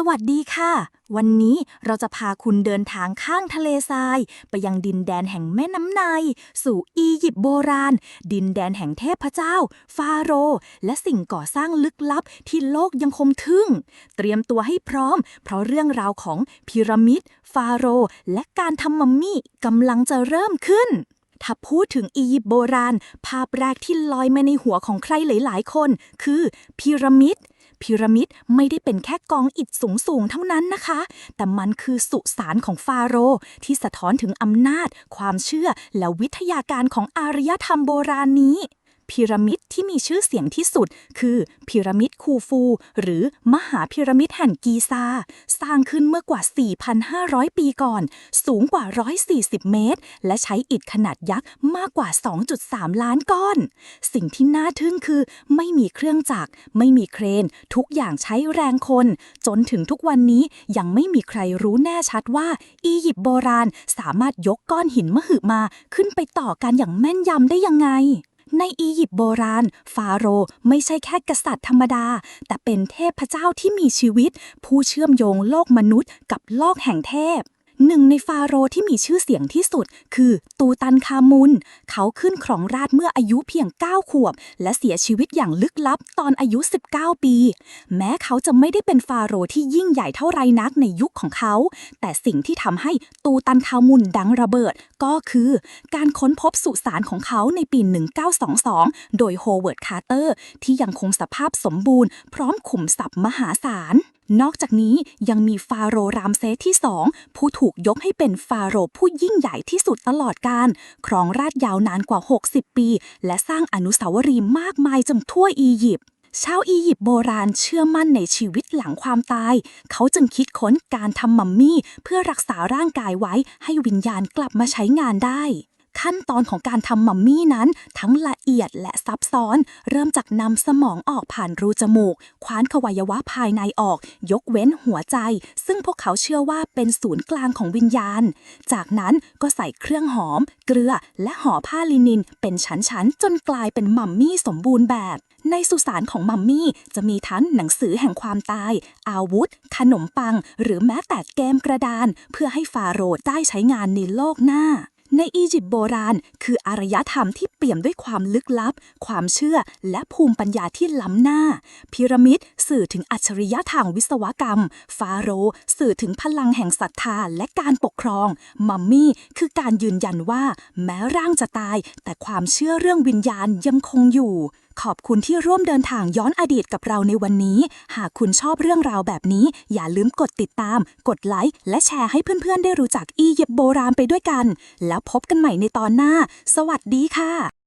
สวัสดีค่ะ วันนี้เราจะพาคุณเดินทางข้างทะเลทราย ไปยังดินแดนแห่งแม่น้ำไนสู่อียิปต์โบราณ ดินแดนแห่งเทพเจ้า ฟาโรห์และสิ่งก่อสร้างลึกลับที่โลกยังคงทึ่ง เตรียมตัวให้พร้อม เพราะเรื่องราวของพีระมิด ฟาโรห์และการทำมัมมี่กำลังจะเริ่มขึ้นถ้าพูดถึงอียิปต์โบราณ ภาพแรกที่ลอยมาในหัวของใครหลาย ๆ คน คือพีระมิด พีระมิดไม่ได้เป็นแค่กองอิฐสูงๆเท่านั้นนะคะ แต่มันคือสุสานของฟาโรห์ที่สะท้อนถึงอำนาจ ความเชื่อและวิทยาการของอารยธรรมโบราณนี้ พีระมิดที่มีชื่อเสียงที่สุด คือพีระมิดคูฟู หรือมหาพีระมิดแห่งกีซา สร้างขึ้นเมื่อกว่า 4,500 ปีก่อน สูงกว่า 140 เมตร และใช้อิฐขนาดยักษ์มากกว่า 2.3 ล้านก้อน สิ่งที่น่าทึ่งคือไม่มีเครื่องจักร ไม่มีเครน ทุกอย่างใช้แรงคน จนถึงทุกวันนี้ยังไม่มีใครรู้แน่ชัดว่า อียิปต์โบราณสามารถยกก้อนหินมหึมาขึ้นไปต่อกันอย่างแม่นยำได้ยังไง ในอียิปต์โบราณ ฟาโรห์ไม่ใช่แค่กษัตริย์ธรรมดา แต่เป็นเทพเจ้าที่มีชีวิต ผู้เชื่อมโยงโลกมนุษย์กับโลกแห่งเทพ หนึ่งในฟาโรห์ที่มีชื่อเสียงที่สุด คือตูตันคามุน เขาขึ้นครองราชเมื่ออายุเพียง 9 ขวบ และเสียชีวิตอย่างลึกลับตอนอายุ 19 ปี แม้เขาจะไม่ได้เป็นฟาโรห์ที่ยิ่งใหญ่เท่าไรนักในยุคของเขา แต่สิ่งที่ทำให้ตูตันคามุนดังระเบิด ก็คือการค้นพบสุสานของเขาในปี 1922 โดยโฮเวิร์ด คาร์เตอร์ ที่ยังคงสภาพสมบูรณ์ พร้อมขุมทรัพย์มหาศาล นอกจากนี้ยังมีฟาโรห์รามเซสที่สองผู้ถูกยกให้เป็นฟาโรห์ผู้ยิ่งใหญ่ที่สุดตลอดกาลครองราชย์ยาวนานกว่า 60 ปี และสร้างอนุสาวรีย์มากมายจนทั่วอียิปต์ชาวอียิปต์โบราณเชื่อมั่นในชีวิตหลังความตาย เขาจึงคิดค้นการทำมัมมี่ เพื่อรักษาร่างกายไว้ให้วิญญาณกลับมาใช้งานได้ ขั้นตอนของการทำมัมมี่นั้น ทั้งละเอียดและซับซ้อน เริ่มจากนำสมองออกผ่านรูจมูก คว้านขวัยวะภายในออก ยกเว้นหัวใจ ซึ่งพวกเขาเชื่อว่าเป็นศูนย์กลางของวิญญาณ จากนั้นก็ใส่เครื่องหอม เกลือ และห่อผ้าลินิน เป็นชั้นๆ จนกลายเป็นมัมมี่สมบูรณ์แบบ ในสุสานของมัมมี่จะมีทั้งหนังสือแห่งความตาย อาวุธ ขนมปัง หรือแม้แต่เกมกระดาน เพื่อให้ฟาโรห์ได้ใช้งานในโลกหน้า ในอียิปต์โบราณ คืออารยธรรมที่เปี่ยมด้วยความลึกลับ ความเชื่อและภูมิปัญญาที่ล้ำหน้า พีระมิดสื่อถึงอัจฉริยะทางวิศวกรรม ฟาโรห์สื่อถึงพลังแห่งศรัทธาและการปกครอง มัมมี่คือการยืนยันว่า แม้ร่างจะตาย แต่ความเชื่อเรื่องวิญญาณยังคงอยู่ ขอบคุณที่ร่วมเดินทางย้อนอดีตกับเราในวันนี้ หากคุณชอบเรื่องราวแบบนี้ อย่าลืมกดติดตาม กดไลค์ และแชร์ให้เพื่อนๆ ได้รู้จักอียิปต์โบราณไปด้วยกัน แล้วพบกันใหม่ในตอนหน้า สวัสดีค่ะ